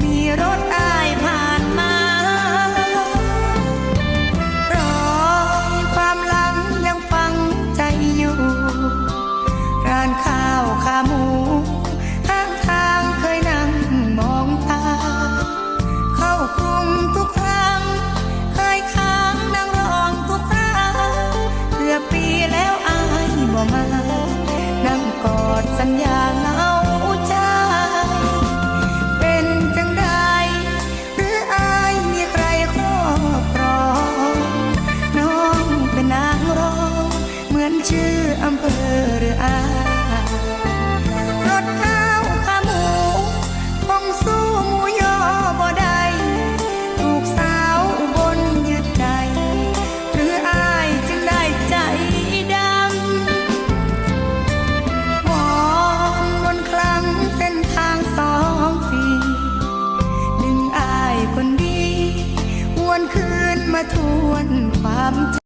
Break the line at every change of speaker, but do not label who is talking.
มีรถอายผ่านมารอยความหลังยังฝังใจอยู่ ร้านข้าวขาหมูข้างทางเคยนั่งมองตา เข้ากรุงทุกครั้ง เคยค้างนั่งร้องทุกคราเกือบปีแล้วอายบ่มา นั่งกอดสัญญา อำเภอหรืออารถข้าวขาหมูคงสู้หมูยอบ่ได้ถูกสาวบนยึดใจ หรืออายจึงได้ใจดำวอนบนครั้งเส้นทางสองสีดึงอายคนดี วนคืนมาทวนความ